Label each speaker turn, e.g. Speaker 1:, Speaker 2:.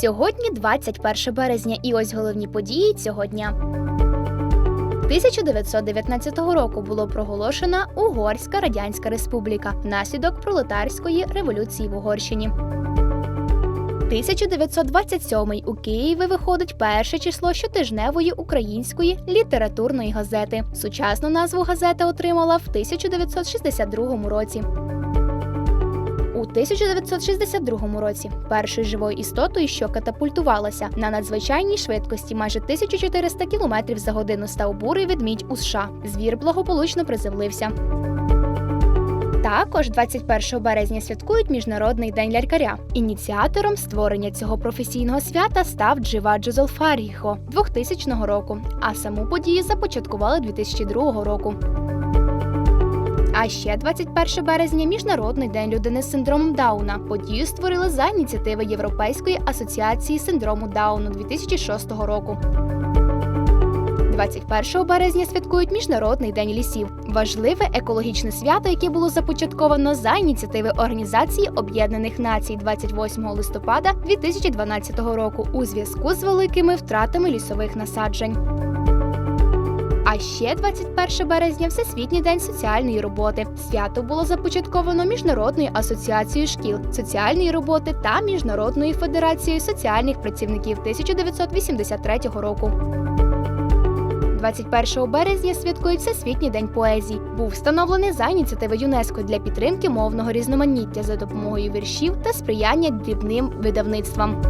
Speaker 1: Сьогодні 21 березня, і ось головні події цього дня. 1919 року було проголошена Угорська Радянська Республіка внаслідок пролетарської революції в Угорщині. 1927 у Києві виходить перше число щотижневої української літературної газети. Сучасну назву газета отримала в 1962 році. У 1962 році першою живою істотою, що катапультувалася на надзвичайній швидкості майже 1400 км за годину, став бурий ведмідь у США. Звір благополучно приземлився. Також 21 березня святкують Міжнародний день лялькаря. Ініціатором створення цього професійного свята став Дживаджо Золфаріхо 2000 року, а саму подію започаткували 2002 року. А ще 21 березня Міжнародний день людини з синдромом Дауна. Подію створили за ініціативи Європейської асоціації синдрому Дауну 2006 року. 21 березня святкують Міжнародний день лісів. Важливе екологічне свято, яке було започатковано за ініціативи Організації Об'єднаних Націй 28 листопада 2012 року у зв'язку з великими втратами лісових насаджень. Ще 21 березня Всесвітній день соціальної роботи. Свято було започатковано Міжнародною асоціацією шкіл соціальної роботи та Міжнародною федерацією соціальних працівників 1983 року. 21 березня святкують Всесвітній день поезії. Був встановлений за ініціативи ЮНЕСКО для підтримки мовного різноманіття за допомогою віршів та сприяння дрібним видавництвам.